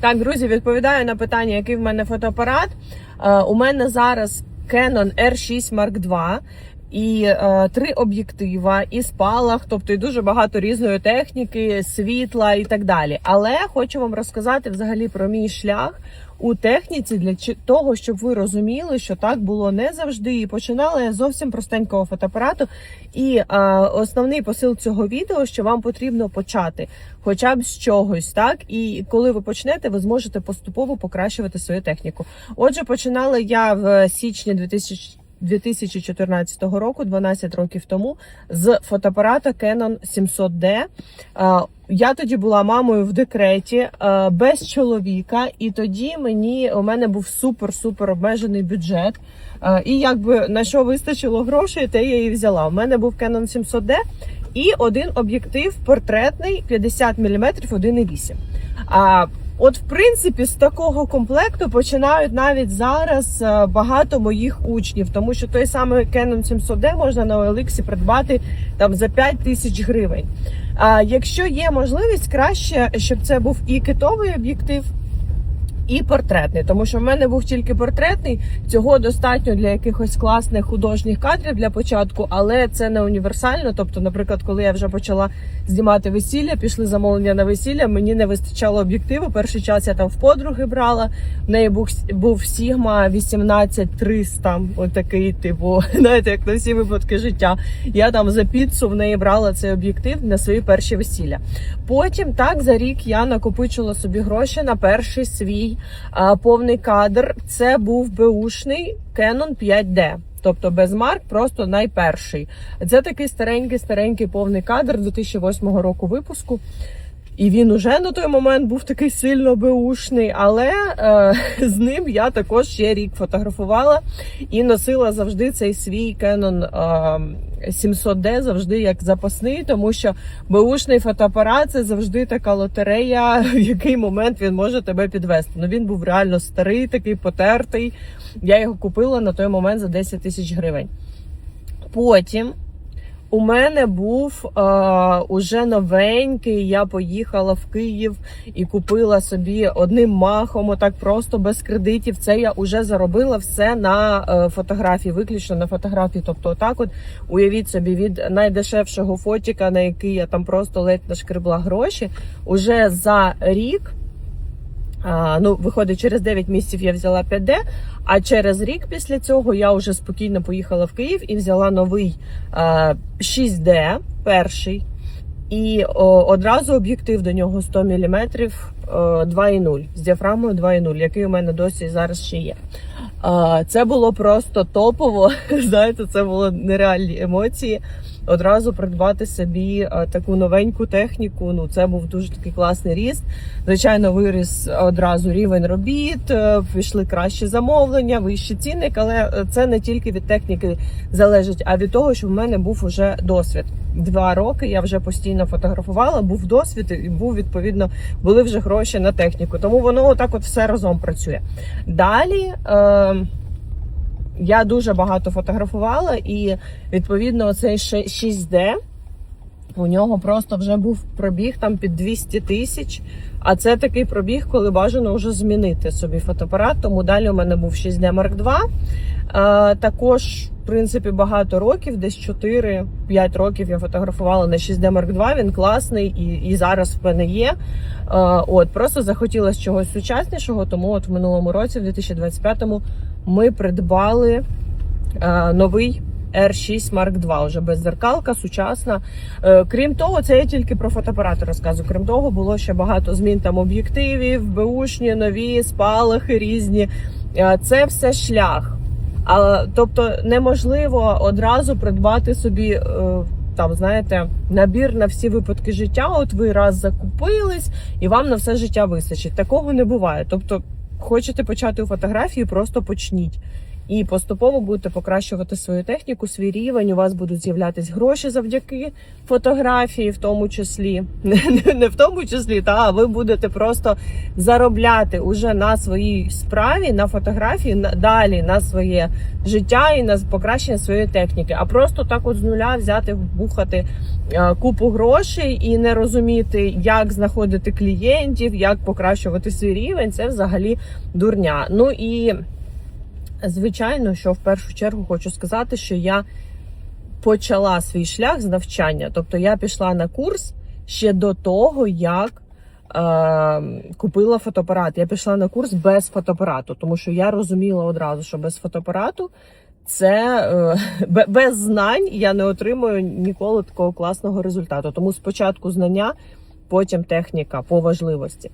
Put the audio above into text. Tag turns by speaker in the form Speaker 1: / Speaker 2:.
Speaker 1: Так, друзі, відповідаю на питання, який в мене фотоапарат. Е, у мене зараз Canon R6 Mark II. І е, три об'єктива, і спалах, тобто і дуже багато різної техніки, світла і так далі. Але хочу вам розказати взагалі про мій шлях у техніці для того, щоб ви розуміли, що так було не завжди. І починала я зовсім простенького фотоапарату. І а, основний посил цього відео, що вам потрібно почати, хоча б з чогось, так і коли ви почнете, ви зможете поступово покращувати свою техніку. Отже, починала я в січні 2000 2014 року, 12 років тому, з фотоапарата Canon 700D. Е, Я тоді була мамою в декреті е, без чоловіка, і тоді мені у мене був супер-супер обмежений бюджет. Е, І якби на що вистачило грошей, те я і взяла. У мене був Canon 700D і один об'єктив портретний 50 мм 1,8. От, в принципі, з такого комплекту починають навіть зараз е, багато моїх учнів, тому що той самий Canon 700D можна на OLX придбати там за 5 тисяч гривень. А якщо є можливість, краще, щоб це був і китовий об'єктив. І портретний, тому що в мене був тільки портретний. Цього достатньо для якихось класних художніх кадрів для початку, але це не універсально. Тобто, наприклад, коли я вже почала знімати весілля, пішли замовлення на весілля. Мені не вистачало об'єктиву. Перший час я там в подруги брала. В неї був був Sigma 18300, отакий, типу, знаєте, як на всі випадки життя. Я там за піцу в неї брала цей об'єктив на свої перші весілля. Потім так за рік я накопичила собі гроші на перший свій повний кадр. Це був беушний Canon 5D. Тобто без марк, просто найперший. Це такий старенький, старенький повний кадр 2008 року випуску. І він уже на той момент був такий сильно беушний, але е, з ним я також ще рік фотографувала і носила завжди цей свій Canon е, 700D завжди як запасний, тому що беушний фотоапарат це завжди така лотерея, в який момент він може тебе підвести. Ну він був реально старий, такий потертий. Я його купила на той момент за 10 тисяч гривень. Потім у мене був е, уже новенький. Я поїхала в Київ і купила собі одним махом, отак просто без кредитів. Це я вже заробила все на е, фотографії, виключно на фотографії. Тобто, отак, от уявіть собі, від найдешевшого фотіка, на який я там просто ледь нашкребла гроші, уже за рік. Ну, виходить, через 9 місяців я взяла 5D, а через рік після цього я вже спокійно поїхала в Київ і взяла новий 6D, перший. І одразу об'єктив до нього 100 мм 2,0 з діафрагмою 2,0, який у мене досі зараз ще є. Це було просто топово. Знаєте, це було нереальні емоції. Одразу придбати собі таку новеньку техніку. Ну, це був дуже такий класний ріст. Звичайно, виріс одразу рівень робіт, е, пішли кращі замовлення, вищий цінник, але е, це не тільки від техніки залежить, а від того, що в мене був уже досвід. Два роки я вже постійно фотографувала, був досвід і був відповідно, були вже гроші на техніку. Тому воно отак от все разом працює. Далі. Е, я дуже багато фотографувала, і відповідно цей 6D у нього просто вже був пробіг там під 200 тисяч. А це такий пробіг, коли бажано вже змінити собі фотоапарат. Тому далі у мене був 6D Mark II. Також, в принципі, багато років, десь 4-5 років я фотографувала на 6D Mark II. Він класний і, і зараз в мене є. Е, от просто захотілося чогось сучаснішого, тому от в минулому році, в 2025-му, ми придбали е, новий. R6 Mark II, вже без зеркалка, сучасна. Е, Крім того, це я тільки про фотоапарати розказую. Крім того, було ще багато змін там об'єктивів, беушні, нові, спалахи різні. Е, Це все шлях. А, тобто неможливо одразу придбати собі. е, Там, знаєте, набір на всі випадки життя. От ви раз закупились, і вам на все життя вистачить. Такого не буває. Тобто, хочете почати у фотографії, просто почніть. І поступово будете покращувати свою техніку, свій рівень. У вас будуть з'являтись гроші завдяки фотографії, в тому числі не, не в тому числі, та ви будете просто заробляти уже на своїй справі, на фотографії, на далі на своє життя і на покращення своєї техніки. А просто так от з нуля взяти, вбухати е, купу грошей і не розуміти, як знаходити клієнтів, як покращувати свій рівень, це взагалі дурня. Ну і звичайно, що в першу чергу хочу сказати, що я почала свій шлях з навчання. Тобто я пішла на курс ще до того, як е, купила фотоапарат. Я пішла на курс без фотоапарату, тому що я розуміла одразу, що без фотоапарату це е, без знань я не отримую ніколи такого класного результату. Тому спочатку знання, потім техніка по важливості.